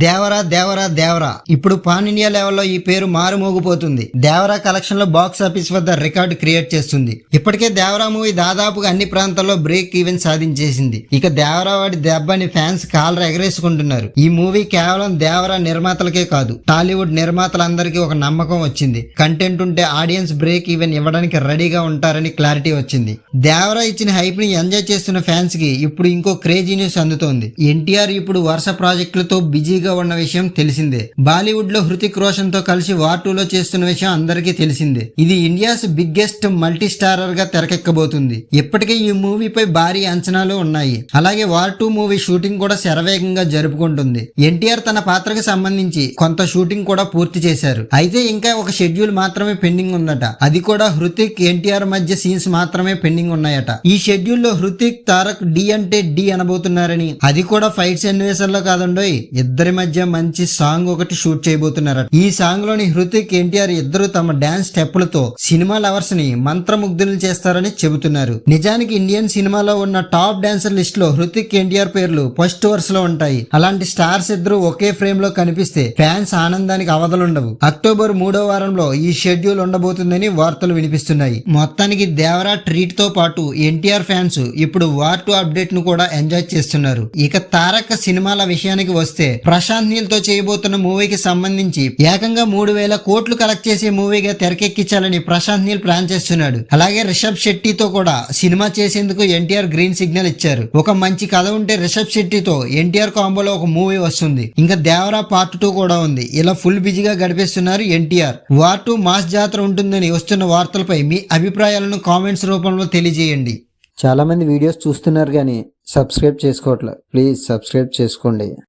దేవరా దేవరా దేవరా. ఇప్పుడు pan India లెవెల్లో ఈ పేరు మారుమోగిపోతుంది. దేవరా కలెక్షన్లో బాక్స్ ఆఫీస్ వద్ద రికార్డు క్రియేట్ చేస్తుంది. ఇప్పటికే దేవరా మూవీ దాదాపుగా అన్ని ప్రాంతాల్లో బ్రేక్ ఈవెన్ సాధించేసింది. ఇక దేవరా వాడి దెబ్బని ఫ్యాన్స్ కాలర ఎగరేసుకుంటున్నారు. ఈ మూవీ కేవలం దేవరా నిర్మాతలకే కాదు టాలీవుడ్ నిర్మాతలందరికీ ఒక నమ్మకం వచ్చింది. కంటెంట్ ఉంటే ఆడియన్స్ బ్రేక్ ఈవెన్ ఇవ్వడానికి రెడీగా ఉంటారని క్లారిటీ వచ్చింది. దేవరా ఇచ్చిన హైప్ని ఎంజాయ్ చేస్తున్న ఫ్యాన్స్కి ఇప్పుడు ఇంకో క్రేజీ న్యూస్ అందుతోంది. ఎన్టీఆర్ ఇప్పుడు వరుస ప్రాజెక్టులతో బిజీ బిజీగా ఉన్న విషయం తెలిసిందే. బాలీవుడ్లో హృతిక్ రోషన్తో కలిసి వార్ టూ లో చేస్తున్న విషయం అందరికీ తెలిసిందే. ఇది ఇండియాస్ బిగ్గెస్ట్ మల్టీ స్టారర్గా తెరకెక్కబోతుంది. ఇప్పటికే ఈ మూవీపై భారీ అంచనాలు ఉన్నాయి. అలాగే వార్ టూ మూవీ షూటింగ్ కూడా శరవేగంగా జరుపుకుంటుంది. ఎన్టీఆర్ తన పాత్రకు సంబంధించి కొంత షూటింగ్ కూడా పూర్తి చేశారు. అయితే ఇంకా ఒక షెడ్యూల్ మాత్రమే పెండింగ్ ఉందట. అది కూడా హృతిక్ ఎన్టీఆర్ మధ్య సీన్స్ మాత్రమే పెండింగ్ ఉన్నాయట. ఈ షెడ్యూల్లో హృతిక్ తారక్ డి అంటే డి అనబోతున్నారని. అది కూడా ఫైట్ సన్నివేశాల్లో కాదండోయ్. ఇద్దరి మధ్య మంచి సాంగ్ ఒకటి షూట్ చేయబోతున్నారట. ఈ సాంగ్లోని హృతిక్ ఎన్టీఆర్ ఇద్దరు తమ డాన్స్ స్టెప్పులతో సినిమా లవర్స్ని మంత్రముగ్ధులు చేస్తారని చెబుతున్నారు. నిజానికి ఇండియన్ సినిమాలో ఉన్న టాప్ డాన్సర్ లిస్ట్లో హృతిక్ ఎన్టీఆర్ పేర్లు ఫస్ట్ వరుసలో ఉంటాయి. అలాంటి స్టార్స్ ఇద్దరు ఒకే ఫ్రేమ్లో కనిపిస్తే ఫ్యాన్స్ ఆనందానికి అవధలుండవు అక్టోబర్ మూడో వారంలో ఈ షెడ్యూల్ ఉండబోతుందని వార్తలు వినిపిస్తున్నాయి. మొత్తానికి దేవరా ట్రీట్తో పాటు ఎన్టీఆర్ ఫ్యాన్స్ ఇప్పుడు వార్ టు అప్డేట్ను కూడా ఎంజాయ్ చేస్తున్నారు. ఇక తారక సినిమాల విషయానికి వస్తే ప్రశాంత్ నీల్తో చేయబోతున్న మూవీకి సంబంధించి ఏకంగా మూడు వేల కోట్లు కలెక్ట్ చేసే మూవీగా తెరకెక్కించాలని ప్రశాంత్ నీల్ ప్లాన్ చేస్తున్నాడు. అలాగే రిషబ్ శెట్టితో కూడా సినిమా చేసేందుకు ఎన్టీఆర్ గ్రీన్ సిగ్నల్ ఇచ్చారు. ఒక మంచి కథ ఉంటే రిషబ్ శెట్టితో ఎన్టీఆర్ కాంబోలో ఒక మూవీ వస్తుంది. ఇంకా దేవరా పార్ట్ టూ కూడా ఉంది. ఇలా ఫుల్ బిజీగా గడిపేస్తున్నారు NTR. War two mass Jathara ఉంటుందని వస్తున్న వార్తలపై మీ అభిప్రాయాలను కామెంట్స్ రూపంలో తెలియజేయండి. చాలా మంది వీడియోస్ చూస్తున్నారు కానీ సబ్స్క్రైబ్ చేసుకోవట్లే. ప్లీజ్ సబ్స్క్రైబ్ చేసుకోండి.